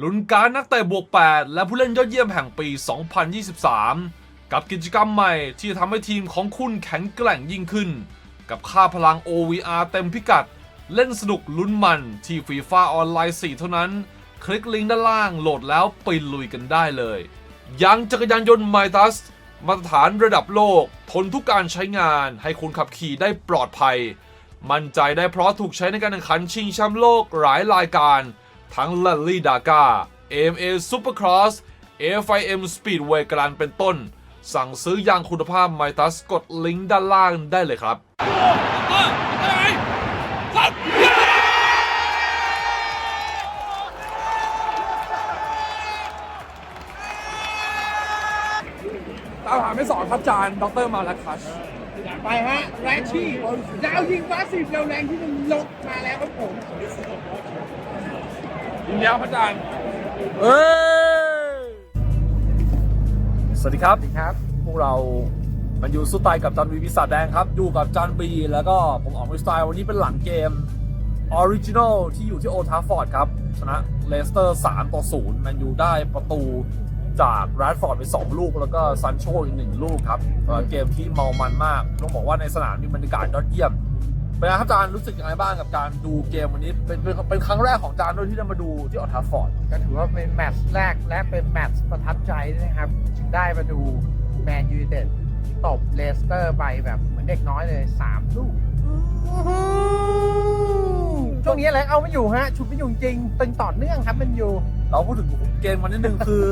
ลุ้นการนักเตะบวก 8 และผู้เล่นยอดเยี่ยมแห่งปี 2023 กับกิจกรรมใหม่ที่จะทำให้ทีมของคุณแข็งแกร่งยิ่งขึ้น กับค่าพลัง OVR เต็มพิกัด เล่นสนุกลุ้นมันที่ฟีฟ่าออนไลน์ 4 เท่านั้น คลิกลิงก์ด้านล่างโหลดแล้วไปลุยกันได้เลย ยังจักรยานยนต์ไมตัสมาตรฐานระดับโลก ทนทุกการใช้งานให้คุณขับขี่ได้ปลอดภัย มั่นใจได้เพราะถูกใช้ในการแข่งขันชิงแชมป์โลกหลายรายการ ทั้ง l a l l y Dakar AMA Supercross FIM Speedway กรันเป็นต้น สั่งซื้อยางคุณภาพไมตัสกดลิงก์ด้านล่างได้เลยครับ ตามหาไม่สอนครับอาจารย์ดรมาลาคัชไปฮะแรงชี่ดาวยิงฟ้าสิบเร็วแรงที่มันลงมาแล้วครับผม ยินดีครับอาจารย์เอ้ยสวัสดีครับครับ พวกเรามันอยู่สู้ตายกับจันวีพิศาจแดงครับ อยู่กับจันบี แล้วก็ผมออกวิสไตล์วันนี้เป็นหลังเกมออริจินอลที่อยู่ที่โอทาฟอร์ดครับ ชนะเลสเตอร์ 3 ต่อ 0 แมนยูได้ประตูจากแรดฟอร์ดไป 2 ลูก แล้วก็ซันโชอีก 1 ลูกครับเอ่อเกมที่เมามันมาก ต้องบอกว่าในสนามมีบรรยากาศยอดเยี่ยม เป็นไงครับอาจารย์รู้สึกยังไงบ้างกับการดูเกมวันนี้ เป็นเป็นเป็นครั้งแรกของอาจารย์ด้วยที่ได้มาดูที่ออทาฟอร์ด ก็ถือว่าเป็นแมตช์แรกและเป็นแมตช์ประทับใจด้วยนะครับ ได้มาดูแมนยู i เต็ดตบเลสเตอร์ไปแบบเหมือนเด็กน้อยเลย3ลูกช่วงนี้อะไรเอาไม่อยู่ฮะ ชุดไม่อยู่จริงตึงต่อเนื่องครับมันอยู่เราพูดถึงเกมวันนิดนึงคือ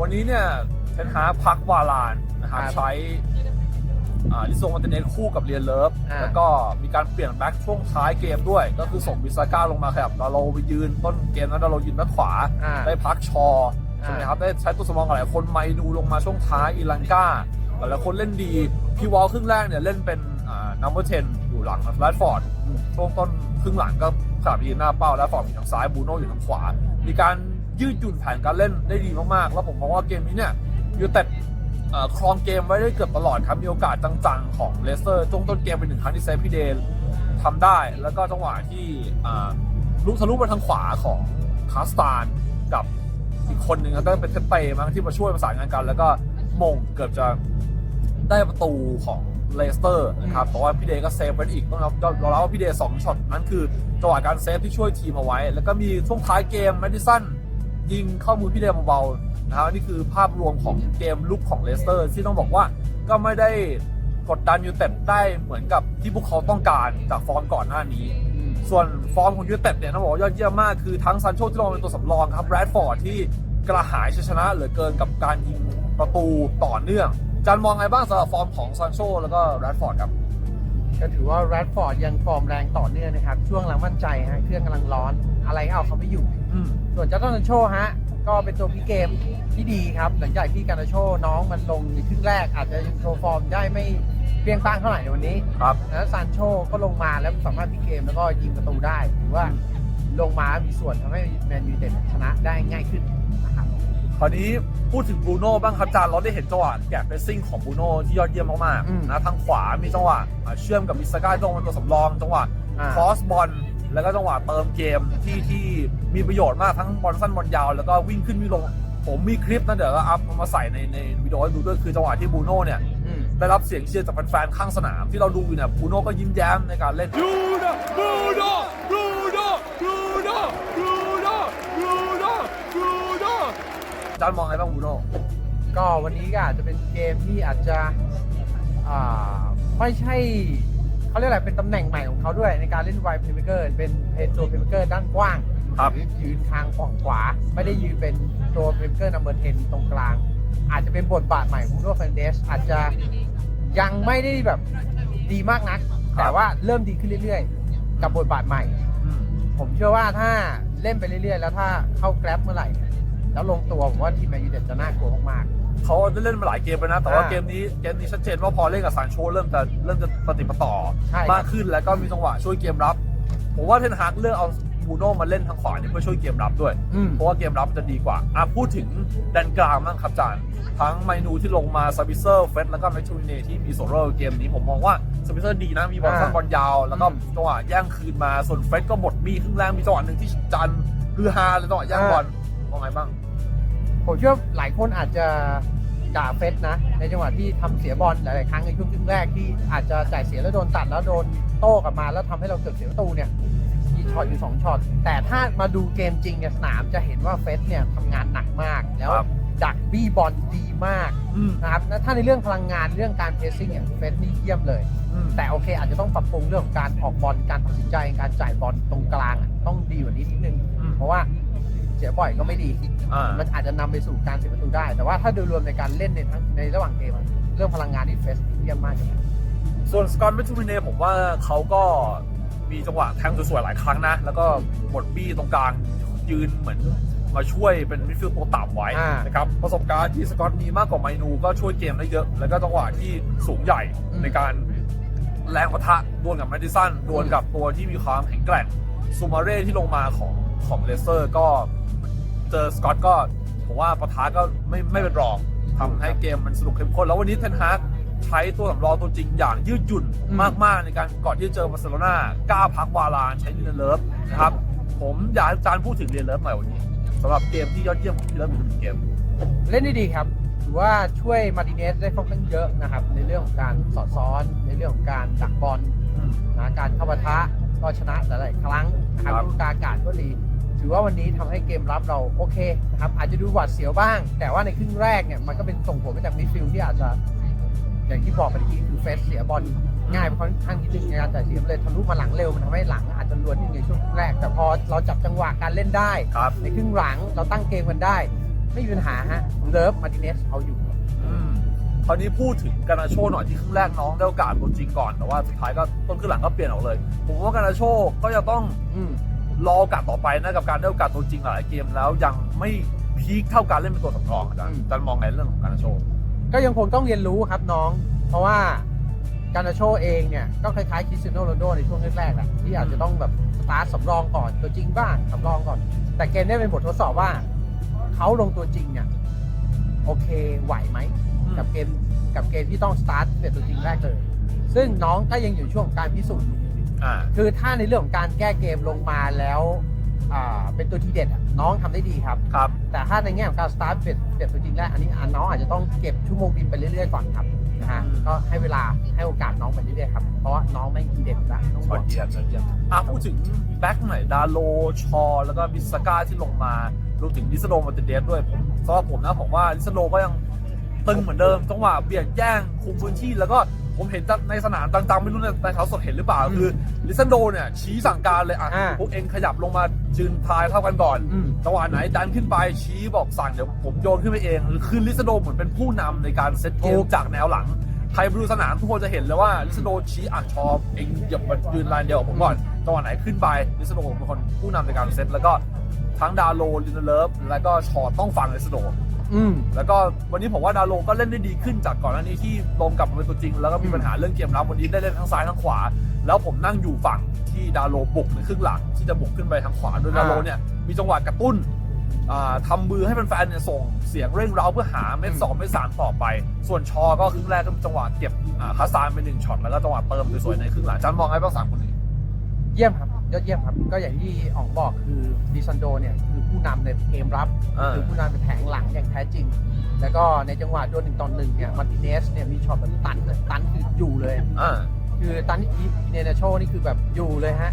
วันนี้เนี่ยเทนฮาพักวาลานนะครับครับใช้อ่า ลิโซมาเตเนสคู่กับเรียนเลิฟอ่า แล้วก็มีการเปลี่ยนแบ็คช่วงท้ายเกมด้วย ก็คือส่งบิซาก้าลงมาขยับดาโลไปยืนต้นเกมนั้นดาโลยืนแบ็คขวา อ่า ได้พักชออ่าใช่ไหมครับได้ใช้ตัวสมองหลายคนไมดูลงมาช่วงท้ายอีลังกาหลายๆคนเล่นดีพี่วอลครึ่งแรกเนี่ยเล่นเป็นอ่านัมเบอร์เทนอยู่หลังแรดฟอร์ดช่วงต้นครึ่งหลังก็สลับยืนหน้าเป้าแล้วฟอร์มอยู่ทางซ้ายบูโน่อยู่ทางขวา มีการยืดหยุ่นแผนการเล่นได้ดีมากๆ แล้วผมมองว่าเกมนี้เนี่ยยูเต็ด ครองเกมไว้ได้เกือบตลอดครับ มีโอกาสจังๆ ของเลสเตอร์ช่วงต้นเกมเป็นหนึ่งครั้งที่เซฟพี่เดนทำได้ แล้วก็จังหวะที่ลุกทะลุมาทางขวาของคาสตานกับอีกคนหนึ่งแล้วก็เป็นเทปเปมั้งที่มาช่วยประสานงานกัน แล้วก็มงเกือบจะได้ประตูของเลสเตอร์นะครับแต่ว่าพี่เดย์ก็เซฟไว้อีกต้องรับเราเล่าว่าพี่เดย์สองช็อตนั้นคือจังหวะการเซฟที่ช่วยทีมเอาไว้ แล้วก็มีช่วงท้ายเกมแมดิสันยิงเข้ามือพี่เดย์เบาๆ นะครับนี่คือภาพรวมของเกมลุกของเลสเตอร์ที่ต้องบอกว่าก็ไม่ได้กดดันยูเต็ดได้เหมือนกับที่พวกเขาต้องการจากฟอร์มก่อนหน้านี้ ส่วนฟอร์มของยูเต็ดเนี่ยต้องบอกว่ายอดเยี่ยมมากคือทั้งซันโชที่ลงเป็นตัวสำรองครับแรดฟอร์ดที่กระหายชัยชนะเหลือเกินกับการยิงประตูต่อเนื่องอาจารย์มองไงบ้างสำหรับฟอร์มของซันโชแล้วก็แรดฟอร์ดครับก็ถือว่าแรดฟอร์ดยังฟอร์มแรงต่อเนื่องนะครับ ช่วงหลังมั่นใจฮะเครื่องกำลังร้อนอะไรเอาเขาไม่อยู่อืมส่วนเจ้าต้นโชฮะ ก็เป็นตัวพี่เกมที่ดีครับ หลังจากที่การโชน้องมันลงในครึ่งแรก อาจจะยังโชว์ฟอร์มได้ไม่เปรียงป้างเท่าไหร่ในวันนี้ครับ แล้วซานโชก็ลงมาแล้วสามารถพลิกเกมแล้วก็ยิงประตูได้ถือว่าลงมามีส่วนทำให้แมนยูไนเต็ดชนะได้ง่ายขึ้นนะครับคราวนี้พูดถึงบรูโน่บ้างครับอาจารย์เราได้เห็นจังหวะแกะเฟซซิ่งของบรูโน่ที่ยอดเยี่ยมมากอืมๆนะทางขวามีจังหวะอ่าเชื่อมกับมิสก้าตรงเป็นตัวสำรองจังหวะอ่าครอสบอล แล้วก็จังหวะเติมเกมที่ที่มีประโยชน์มากทั้งบอลสั้นบอลยาว แล้วก็วิ่งขึ้นวิ่งลง ผมมีคลิปนะเดี๋ยวก็อัพเอามาใส่ในในวิดีโอให้ดูด้วยคือจังหวะที่บรูโน่เนี่ยอืมได้รับเสียงเชียร์จากแฟนๆข้างสนามที่เราดูอยู่เนี่ยบรูโน่ก็ยิ้มแย้มในการเล่นบรูโน่บรูโน่บรูโน่บรูโน่บรูโน่บรูโน่บรูโน่อาจารย์มองไงบ้างบรูโน่ก็วันนี้ก็อาจจะเป็นเกมที่อาจจะอ่าไม่ใช่ เขาเรียกอะไรเป็นตำแหน่งใหม่ของเขาด้วยในการเล่นไวเพลย์เมเกอร์เป็นเป็นตัวเพลย์เมเกอร์ด้านกว้างครับหรือยืนทางฝั่งขวา ไม่ได้ยืนเป็นตัวเพลย์เมเกอร์นัมเบอร์10ตรงกลาง อาจจะเป็นบทบาทใหม่ของโรเฟนเดสอาจจะยังไม่ได้แบบดีมากนักแต่ว่าเริ่มดีขึ้นเรื่อยๆ กับบทบาทใหม่ อืมผมเชื่อว่าถ้าเล่นไปเรื่อยๆ แล้วถ้าเข้าแกร็บเมื่อไหร่แล้วลงตัวผมว่าทีมแมนยูเต็ดจะน่ากลัวมาก เขาได้เล่นมาหลายเกมไปนะ แต่ว่าอ่าเกมนี้เกมนี้ชัดเจนว่าพอเล่นกับซานโชเริ่มจะเริ่มจะปฏิปต่อใช่ครับมากขึ้นแล้วก็มีจังหวะช่วยเกมรับ ผมว่าเทนฮากเลือกเอาบูโน่มาเล่นทางขวาเนี่ยเพื่อช่วยเกมรับด้วยๆอืมเพราะว่าเกมรับจะดีกว่าอะพูดถึงแดนกลางบ้างครับจานทั้งไมนูที่ลงมาซาบิเซอร์เฟสแล้วก็แมชชูเนที่มีโซโล่เกมนี้ผมมองว่าซาบิเซอร์ดีนะมีบอลสั้นอ่าบอลยาว แล้วก็อืมจังหวะแย่งคืนมาส่วนเฟสก็หมดมีครึ่งแรงมีจังหวะหนึ่งที่จันคือฮาเลยจังหวะแย่งบอลมว่าไงบ้าง ผมเชื่อว่าหลายคนอาจจะด่าเฟสนะ ในจังหวะที่ทำเสียบอลหลายๆครั้งในช่วงครึ่งแรกที่อาจจะจ่ายเสียแล้วโดนตัดแล้วโดนโต้กลับมาแล้วทำให้เราเกือบเสียประตูเนี่ยมีช็อตอยู่สองช็อตแต่ถ้ามาดูเกมจริงเนี่ยสนามจะเห็นว่าเฟสเนี่ยทำงานหนักมากแล้วครับดักบี้บอลดีมากอืมนะครับและถ้าในเรื่องพลังงานเรื่องการเพรสซิ่งเนี่ยเฟสนี่เยี่ยมเลยอืมแต่โอเค อาจจะต้องปรับปรุงเรื่องของการออกบอลการตัดสินใจการจ่ายบอลตรงกลางอะต้องดีกว่านี้นิดนึงอืมเพราะว่า เสียบ่อยก็ไม่ดี อ่ามันอาจจะนำไปสู่การเสียประตูได้ แต่ว่าถ้าโดยรวมในการเล่นในทั้งในระหว่างเกมอะเรื่องพลังงานที่เฟสเยี่ยมมากเลยส่วนสกอตเมทูมิเน่ผมว่าเขาก็มีจังหวะแทงสวยๆหลายครั้งนะ แล้วก็หมดบี้ตรงกลางยืนเหมือนมาช่วยเป็นมิดฟิลด์ตัวต่ำไว้อ่านนะครับประสบการณ์ที่สกอตมีมากกว่าไมนูก็ช่วยเกมได้เยอะ แล้วก็จังหวะที่สูงใหญ่ในการแรงปะทะดวลกับแมดดิสันดวลกับตัวที่มีความแข็งแกร่งซูมาเร่ที่ลงมาของของเลสเตอร์ก็ เจอสกอตก็ผมว่าปะทะก็ไม่ไม่เป็นรองทำให้เกมมันสนุกเข้มข้นแล้ววันนี้เทนฮากใช้ตัวสำรองตัวจริงอย่างยืดหยุ่นอืม มากๆในการก่อนที่จะเจอบาร์เซโลนากล้าพักวาลานใช้ลินเลิฟนะครับ ผมอยากให้อาจารย์พูดถึงเรียนเลิฟหน่อยวันนี้สำหรับเกมที่ยอดเยี่ยมของที่เลิฟมีหนึ่งเกม เล่นได้ดีครับ ถือว่าช่วยมาร์ติเนสได้ค่อนข้างเยอะนะครับ ในเรื่องของการสอดซ้อน ในเรื่องของการดักบอลนะการเข้าปะทะก็ชนะหลายๆครั้งนะครับครับ ลูกกาอากาศก็ดี ถือว่าวันนี้ทำให้เกมรับเราโอเคนะครับอาจจะดูหวาดเสียวบ้าง แต่ว่าในครึ่งแรกเนี่ยมันก็เป็นส่งผลมาจากมิดฟิลด์ที่อาจจะ อย่างที่บอกไปเมื่อกี้คือเฟสเสียบอลง่ายไปค่อนข้างนิดนึงในการจ่ายเสียมันเลยทะลุมาหลังเร็วมันทำให้หลังอาจจะล้วนนิดนึงในช่วงครึ่งแรก แต่พอเราจับจังหวะการเล่นได้ครับในครึ่งหลังเราตั้งเกมกันได้ ไม่มีปัญหาฮะเลิฟมาร์ติเนสเอาอยู่อืมคราวนี้พูดถึงการนาโชหน่อยที่ครึ่งแรกน้องได้โอกาสตัวจริงก่อนแต่ว่าสุดท้ายก็ต้นครึ่งหลังก็เปลี่ยนออกเลยผมว่าการนาโชก็จะต้องอืม รอโอกาสต่อไปนะกับการได้โอกาสตัวจริงหลายๆเกมแล้วยังไม่พีคเท่าการเล่นเป็นตัวสำรองอาจารย์อืมอาจารย์มองไงเรื่องของการนาโชก็ยังคงต้องเรียนรู้ครับน้อง เพราะว่าการนาโชเองเนี่ยก็คล้ายๆคริสเตียโนโรนัลโดในช่วงแรกๆแหละที่อาจจะต้องแบบสตาร์ทสำรองก่อนตัวจริงบ้างสำรองก่อน แต่เกมเนี้เป็นบททดสอบว่าเขาลงตัวจริงเนี่ยโอเคไหวไหมกับเกมกับเกมที่ต้องสตาร์ทเป็นตัวจริงแรกเลยซึ่งน้องก็ยังอยู่ช่วงของการพิสูจน์ อ่า คือถ้าในเรื่องของการแก้เกมลงมาแล้วอ่าเป็นตัวทีเด็ดอะน้องทำได้ดีครับ ครับ แต่ถ้าในแง่ของการสตาร์ทเป็นเป็นตัวจริงแรกอันนี้อะน้องอาจจะต้องเก็บชั่วโมงบินไปเรื่อยๆก่อนครับนะฮะอืม ก็ให้เวลาให้โอกาสน้องไปเรื่อยๆครับเพราะว่าน้องไม่ทีเด็ดแล้วต้องยบออกดเยี่ยมยอดเยี่ยมอะพูดถึงแบ็คหน่อยดาโลชอ แล้วก็บิสก้าที่ลงมารวมถึงลิซโดมาเตเดสด้วยผมสำหรับผมนะผมว่าลิซโดก็ยังตึงเหมือนเดิมจังหวะเบียดแย่งคุมพื้นที่แล้วก็ ผมเห็นในสนามต่างๆ ไม่รู้ในในเขาสดเห็นหรือเปล่า คือลิซโดเนี่ยชี้สั่งการเลยอะอ่าพวกเองขยับลงมายืนทายเท่ากันก่อนอืม จังหวะไหนดันขึ้นไปชี้บอกสั่งเดี๋ยวผมโยนขึ้นไปเองคือลิซโดเหมือนเป็นผู้นำในการเซตเกถูมกจากแนวหลัง ใครไปดูสนามทุกคนจะเห็นเลยว่าลิซโดชี้อ่างชอบเองอย่ามายืนลายเดียวกับผมก่อนจังหวะไหนขึ้นไปลิซโดเป็นคนผู้นำในการเซตแล้วก็ทั้งดาโลลินเลิฟแล้วก็ชอต้องฟังลิซโด อืม แล้วก็วันนี้ผมว่าดาโลก็เล่นได้ดีขึ้นจากก่อนหน้านี้ที่ลงกลับมาเป็นตัวจริง แล้วก็มีปัญหาเรื่องเกมรับวันนี้ได้เล่นทั้งซ้ายทั้งขวา แล้วผมนั่งอยู่ฝั่งที่ดาโลบุกในครึ่งหลังที่จะบุกขึ้นไปทางขวาโดยดาโลเนี่ยมีจังหวะกระตุ้นอ่าทำมือให้แฟนๆเนี่ยส่งเสียงเร่งเร้าเพื่อหาเม็ดสองเม็ดสามต่อไป ส่วนชอก็ครึ่งแรกก็มีจังหวะเก็บอ่าคาซานไปหนึ่งช็อตแล้วก็จังหวะเติมสวยๆในครึ่งหลังจารย์มองไงบ้างสามคนนี้ เยี่ยมครับ ยอดเยี่ยมครับ ก็อย่างที่อ๋องบอกคือดิซันโดเนี่ยคือผู้นำในเกมรับอ่าคือผู้นำเป็นแผงหลังอย่างแท้จริง แล้วก็ในจังหวะโดนหนึ่งต่อหนึ่งเนี่ยมาร์ติเนสเนี่ยมีช็อตแบบตันเลยตันคืออยู่เลย อ่า คือตันอีเนเนโชนี่คือแบบอยู่เลยฮะ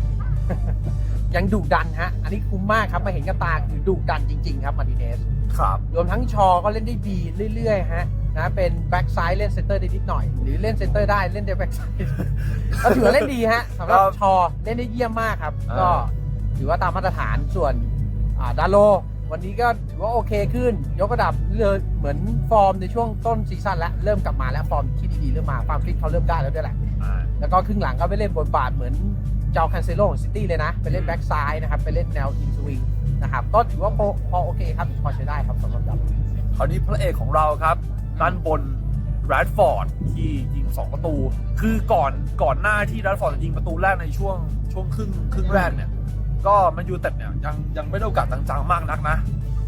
ยังดุดันฮะ อันนี้คุ้มมากครับมาเห็นกับตาคือดุดันจริง ๆ ครับมาร์ติเนส ครับ รวมทั้งชอก็เล่นได้ดีเรื่อยๆฮะ นะเป็นแบ็กซ้ายเล่นเซนเตอร์ได้นิดหน่อย หรือเล่นเซนเตอร์ได้เล่นได้แบ็กซ้ายก็ถือว่าเล่นดีฮะสำหรับครับชอเล่นได้เยี่ยมมากครับอ่าก็ถือว่าตามมาตรฐานส่วนอ่าดาโล วันนี้ก็ถือว่าโอเคขึ้น ยกระดับเลยเหมือนฟอร์มในช่วงต้นซีซั่นแล้ว เริ่มกลับมาแล้วฟอร์มที่ดีๆเริ่มมาความฟิตเขาเริ่มได้แล้วด้วยแหละอ่าแล้วก็ครึ่งหลังก็ไปเล่นบทบาทเหมือนเจ้าคันเซโลของซิตี้เลยนะ ไปเล่นแบ็กซ้ายนะครับ ไปเล่นแนวอินสวิงนะครับก็ถือว่าพอพอโอเคครับพอใช้ได้ครับสำหรับดับคราวนี้พระเอกของเราครับ ด้านบนแรดฟอร์ดที่ยิง 2 ประตู คือก่อนก่อนหน้าที่แรดฟอร์ดจะยิงประตูแรกในช่วงช่วงครึ่งครึ่งแรกเนี่ย ก็แมันยูเต็ดเนี่ยยังยังไม่ได้โอกาสจังๆมากนักนะ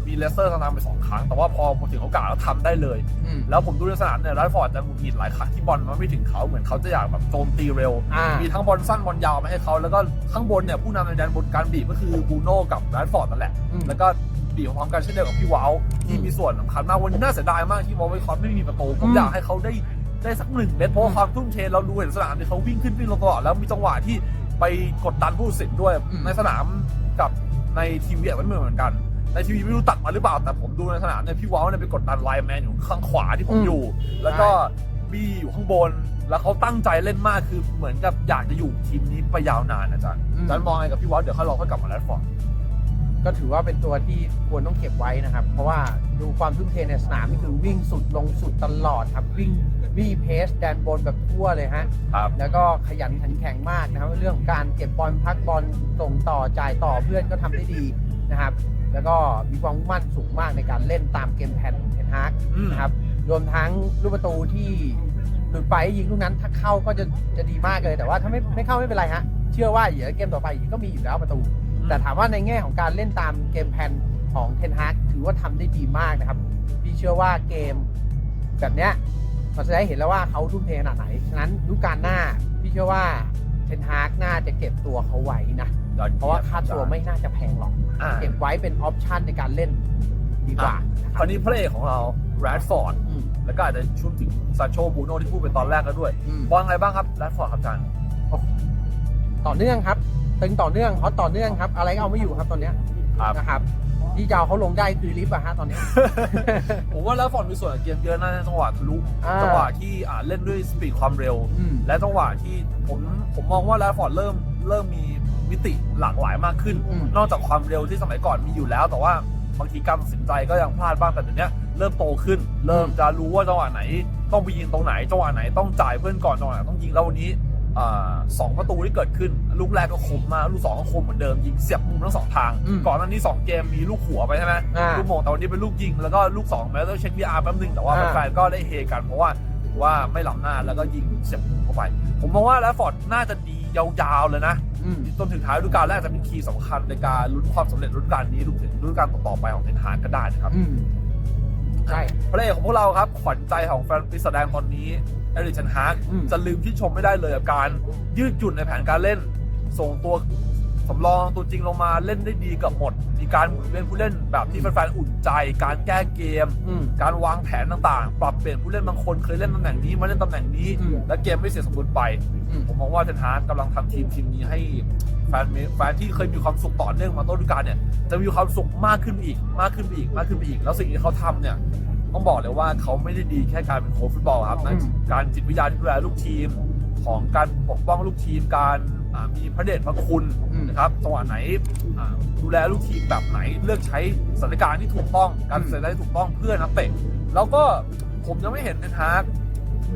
มีเลสเตอร์ตามไปสองครั้ง แต่ว่าพอพอถึงโอกาสแล้วทำได้เลยอืมแล้วผมดูในสนามเนี่ยแรดฟอร์ดจะหงุดหงิดหลายครั้งที่บอลมันไม่ถึงเขาเหมือนเขาจะอยากแบบโจมตีเร็วอ่ามีทั้งบอลสั้นบอลยาวมาให้เขาแล้วก็ข้างบนเนี่ยผู้นำในแดนบนการบีบก็คือบูโน่กับแรดฟอร์ดนั่นแหละอืมแล้วก็ ดีพร้อมกันเช่นเดียวกับพี่ว้าวที่มีส่วนสำคัญมากวันนี้น่าเสียดายมากที่วอลไวคอนไม่มีประตูผมอืมอยากให้เขาได้ได้สักหนึ่งเม็ดเพราะว่าความทุ่มเทเราดูเห็นสนามที่เขาวิ่งขึ้นวิ่งลงตลอดแล้วมีจังหวะที่ไปกดดันผู้ตัดสินด้วยอืมในสนามกับในทีวีอะมันไม่เหมือนกันในทีวีไม่รู้ตัดมาหรือเปล่าแต่ผมดูในสนามเนี่ยพี่ว้าวเนี่ยไปกดดันไลน์แมนอยู่ข้างขวาที่ผมอยู่ แล้วก็บีอยู่ข้างบน แล้วเขาตั้งใจเล่นมากคือเหมือนกับอยากจะอยู่ทีมนี้ไปยาวนานอาจารย์อืมอาจารย์มองไงกับพี่ว้าวเดี๋ยวเขารอเขากลับมาแรดฟอร์ด ก็ถือว่าเป็นตัวที่ควรต้องเก็บไว้นะครับ เพราะว่าดูความทุ่มเทในสนามนี่คือวิ่งสุดลงสุดตลอดครับวิ่งวี่เพสแดนบนแบบทั่วเลยฮะครับแล้วก็ขยันขันแข็งมากนะครับ เรื่องของการเก็บบอลพักบอลส่งต่อจ่ายต่อเพื่อนก็ทำได้ดีนะครับ แล้วก็มีความมุ่งมั่นสูงมากในการเล่นตามเกมแผนของเทนฮากอืมนะครับรวมทั้งลูกประตูที่หลุดไปยิงลูกนั้นถ้าเข้าก็จะจะดีมากเลยแต่ว่าถ้าไม่ไม่เข้าไม่เป็นไรฮะเชื่อว่าเดี๋ยวเกมต่อไปอีกก็มีอยู่แล้วประตู แต่ถามว่าในแง่ของการเล่นตามเกมแผนของเทนฮากถือว่าทำได้ดีมากนะครับ พี่เชื่อว่าเกมแบบเนี้ยมันจะได้เห็นแล้วว่าเขาทุ่มเทขนาดไหน ฉะนั้นฤดูกาลหน้า พี่เชื่อว่าเทนฮากน่าจะเก็บตัวเขาไว้นะยอดเพราะว่าค่าตัวไม่น่าจะแพงหรอกอ่าเก็บไว้เป็นออปชันในการเล่นดีกว่า คราวนี้พระเอกของเราแรดฟอร์ดอืมแล้วก็อาจจะชุดถึงซานโชบูโน่ที่พูดไปตอนแรกแล้วด้วยอืมว่าไงบ้างครับแรดฟอร์ดครับอาจารย์ต่อเนื่องครับ ตึงต่อเนื่องฮอตต่อเนื่องครับ อะไรก็เอาไม่อยู่ครับตอนเนี้ยครับ นะครับ ที่จะเอาเขาลงได้คือลิฟต์อะฮะตอนเนี้ย ผมว่าแรดฟอร์ดมีส่วนกับเกมเยอะนะในจังหวะทะลุอ่า จังหวะที่อ่าเล่นด้วยสปีดความเร็ว อืม และจังหวะที่ผมผมมองว่าแรดฟอร์ดเริ่มเริ่มมีมิติหลากหลายมากขึ้น อืม นอกจากความเร็วที่สมัยก่อนมีอยู่แล้ว แต่ว่าบางทีการตัดสินใจก็ยังพลาดบ้างแต่เดี๋ยวนี้เริ่มโตขึ้น เริ่มจะรู้ว่าจังหวะไหน ต้องไปยิงตรงไหนจังหวะไหนต้องจ่ายเพื่อนก่อนจังหวะไหนต้องยิงแล้ววันนี้อ่า สองประตูที่เกิดขึ้น ลูกแรกก็คมมากลูกสองก็คมเหมือนเดิมยิงเสียบมุมทั้งสองทาง อืมก่อนหน้านี้สองเกมมีลูกหัวไปใช่ไหมอ่าลูกโมงแต่วันนี้เป็นลูกยิง แล้วก็ลูกสองแม้ต้องเช็ค VR แป๊บนึงแต่ว่าอ่า แฟนๆก็ได้เฮกันเพราะว่าถือว่าไม่ล้ำหน้าแล้วก็ยิงเสียบมุมเข้าไป ผมมองว่าแรดฟอร์ดน่าจะดียาวๆเลยนะ อืม จนถึงท้ายฤดูกาลแรกจะเป็นคีย์สำคัญในการลุ้นความสำเร็จฤดูกาลนี้รวมถึงฤดูกาลต่อๆไปของเทนฮากก็ได้นะครับอืม ใช่ พระเอกของพวกเราครับขวัญใจของแฟนปิสแดงตอนนี้ เอริกเทนฮากอืม จะลืมที่ชมไม่ได้เลยกับการยืดหยุ่นในแผนการเล่น ส่งตัวสำรองตัวจริงลงมาเล่นได้ดีเกับหมด มีการหมุนเวียนผู้เล่นแบบที่แฟนๆอุ่นใจ การแก้เกม อืม การวางแผนต่างๆ ปรับเปลี่ยนผู้เล่นบางคนเคยเล่นตำแหน่งนี้มาเล่นตำแหน่งนี้ อืม และเกมไม่เสียสมบูรณ์ไป อืม ผมมองว่าเทนฮากกำลังทำทีมทีมนี้ให้แฟนเมแฟนที่เคยมีความสุขต่อเนื่องมาต้นฤดูกาลเนี่ยจะมีความสุขมากขึ้นไปอีกมากขึ้นไปอีกมากขึ้นไปอีก แล้วสิ่งที่เขาทำเนี่ย ต้องบอกเลยว่าเขาไม่ได้ดีแค่การเป็นโค้ชฟุตบอลครับนะอืมการจิตวิทยาที่ดูแลลูกทีม ของการปกป้องลูกทีม การอ่ามีพระเดชพระคุณอืมนะครับจังหวะไหนอ่าดูแลลูกทีมแบบไหน เลือกใช้สถานการณ์ที่ถูกต้อง การอืมเสนอที่ถูกต้องเพื่อนักเตะแล้วก็ผมยังไม่เห็นเทนฮาก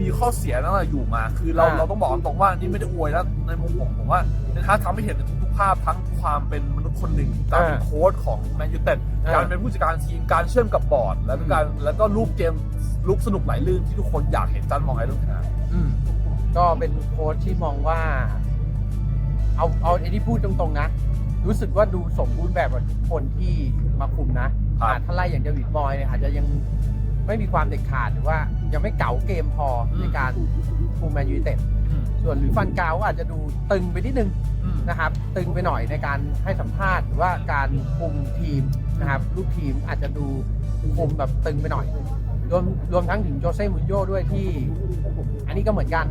มีข้อเสียนั่นแหละอยู่มา คือเราอ่าเราต้องบอกตรงว่านี่ไม่ได้อวยแล้วในมุมผมผมว่าเทนฮากทำให้เห็นในทุกๆภาพทั้งความเป็นมนุ ษย์คนหนึ่งการเป็นอ่าโค้ชของแมนยูเต็ดอ่าการเป็นผู้จัดการทีมการเชื่อมกับบอร์ด แล้วก็การแล้วก็รูปเกมลุกสนุกไหลลื่นที่ทุกคนอยากเห็นจันมองไอ้เรื่องเทนฮากอืมก็เป็นโค้ชที่มองว่า เอาเอาไอ้ที่พูดตรงๆนะ รู้สึกว่าดูสมบูรณ์แบบกว่าทุกคนที่มาคุมนะครับอ่าถ้าไล่อย่างเดวิดบอยเนี่ยอาจจะยังไม่มีความเด็ดขาดหรือว่ายังไม่เก๋าเกมพออมในการคุมแมนยูไนเต็ดส่วนหรือฟันกาวก็อาจจะดูตึงไปนิดนึงอืม นะครับ ตึงไปหน่อยในการให้สัมภาษณ์หรือว่าการคุมทีมนะครับลูกทีมอาจจะดูคุมแบบตึงไปหน่อย รวมรวมทั้งถึงโจเซ่มูรินโญ่ด้วยที่ อันนี้ก็เหมือนกัน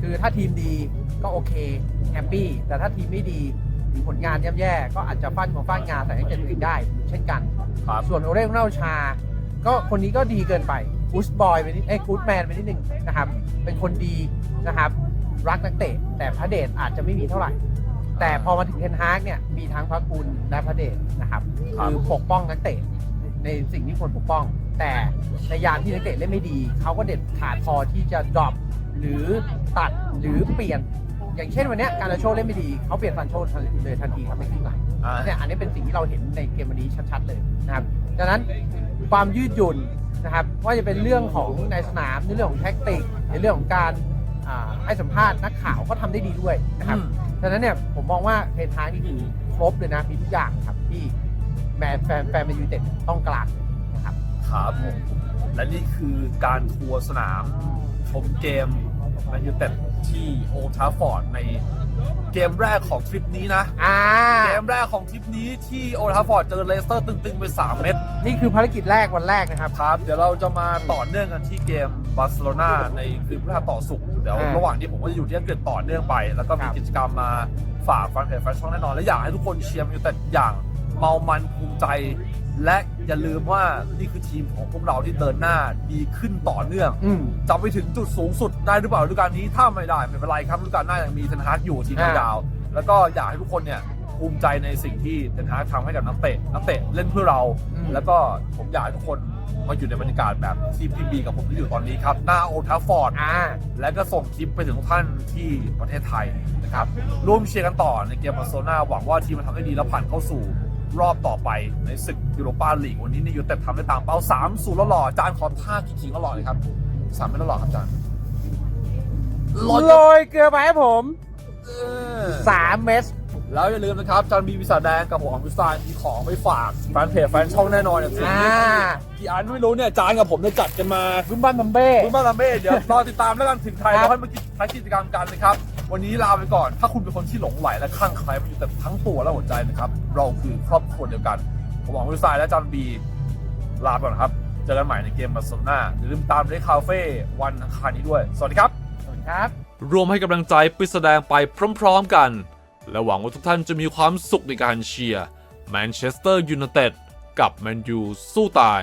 คือถ้าทีมดีก็โอเคแฮปปี้แต่ถ้าทีมไม่ดีหรือผลงานย่ำๆก็อาจจะฟันของฟันงานใส่ให้เจ็บตัวเองได้ เช่นกันครับส่วนโอเร่เน่าชา ก็คนนี้ก็ดีเกินไปกูสบอยไปนิดเอ้กูดแมนไปนิดนึงนะครับ เป็นคนดีนะครับ รักนักเตะแต่พระเดชอาจจะไม่มีเท่าไหร่ แต่พอมาถึงเทนฮากเนี่ยมีทั้งพระคุณและพระเดชนะครับครับ คือปกป้องนักเตะในสิ่งที่ควรปกป้อง แต่ในยามที่นักเตะเล่นไม่ดี เขาก็เด็ดขาดพอที่จะดรอปหรือตัดหรือเปลี่ยน อย่างเช่นวันเนี้ยการนาโชเล่นไม่ดี เขาเปลี่ยนฟันโชทันเลยทันทีครับในครึ่งหลัง อ่า เนี่ยอันนี้เป็นสิ่งที่เราเห็นในเกมวันนี้ชัดๆเลยนะครับดังนั้นความยืดหยุ่นนะครับว่าจะเป็นเรื่องของในสนามในเรื่องของแท็กติกในเรื่องของการอ่าให้สัมภาษณ์นักข่าวก็ทำได้ดีด้วยนะครับอืม ดังนั้นเนี่ยผมมองว่าเทนฮากนี่คือครบเลยนะ มีทุกอย่างครับที่แมนแฟนแฟนแมนยูไนเต็ดต้องการนะครับ ครับผมและนี่คือการทัวร์สนาม ชมเกมแมนยูเต็ด ที่โอทราฟอร์ดในเกมแรกของทริปนี้นะ อ่า เกมแรกของทริปนี้ที่โอทราฟอร์ดเจอเลสเตอร์ตึงๆไป 3 เม็ดนี่คือภารกิจแรกวันแรกนะครับ ครับ เดี๋ยวเราจะมาต่อเนื่องกันที่เกมบาร์เซโลนาในคืนพฤหัสต่อสุกร์เดี๋ยวอ่าระหว่างนี้ผมก็จะอยู่ที่อังกฤษต่อเนื่องไป แล้วก็มีครับ กิจกรรมมาฝากแฟนเพจแฟนช่องแน่นอน และอยากให้ทุกคนเชียร์แมนยูเต็ดอย่าง เมามันภูมิใจ และอย่าลืมว่านี่คือทีมของพวกเราที่เดินหน้าดีขึ้นต่อเนื่องอืมจะไปถึงจุดสูงสุดได้หรือเปล่าฤดูกาลนี้ถ้าไม่ได้ไม่เป็นไรครับฤดูกาลหน้ายังมีเทนฮากอยู่ทีมอ่ายาวๆแล้วก็อยากให้ทุกคนเนี่ยภูมิใจในสิ่งที่เทนฮากทำให้กับนักเตะนักเตะเล่นเพื่อเราอืมแล้วก็ผมอยากให้ทุกคนมาอยู่ในบรรยากาศแบบที่พี่บีกับผมที่อยู่ตอนนี้ครับ หน้าโอทัฟฟอร์ดอ่าและก็ส่งคลิปไปถึงทุกท่านที่ประเทศไทยนะครับร่วมเชียร์กันต่อในเกมบาร์เซโลนาหวังว่าทีมมันทำได้ดีแล้วผ่านเข้าสู่ รอบต่อไปในศึกยูโรปาลีกวันนี้ในยูเต็ดทำได้ตามเป้า3 0แล้วหล่อๆจานขอท่าขิงๆก็หล่อเลยครับสามไม่แล้วหล่อครับจานโรยเกลือไปให้ผมเออ3เม็ดแล้วอย่าลืมนะครับจานบีวิสาแดงกับผมอมวิสานมีของไปฝากแฟนเพจแฟนช่องแน่นอนเนี่ยส่วนอ่านี้ กี่อันไม่รู้เนี่ยจานกับผมเนี่ยจัดกันมาบุ้มบ้านบัมเบ้คุณบ้านลาเม่เดี๋ยวรอติดตามแล้วกันถึงไทยครับแล้วค่อยมากิจท้ายกิจกรรมกันนะครับ วันนี้ลาไปก่อน ถ้าคุณเป็นคนที่หลงไหลและคลั่งไคล้มันอยู่แต่ทั้งตัวและหัวใจนะครับ เราคือครอบครัวเดียวกัน ผมหวังวิสายและจานบีลาไปก่อนครับ เจอกันใหม่ในเกมบาร์เซโลนาอย่าลืมตามได้คาเฟ่วันอังคารนี้ด้วย สวัสดีครับ สวัสดีครับ รวมให้กำลังใจปิดแสดงไปพร้อมๆกัน และหวังว่าทุกท่านจะมีความสุขในการเชียร์แมนเชสเตอร์ยูไนเต็ดกับแมนยูสู้ตาย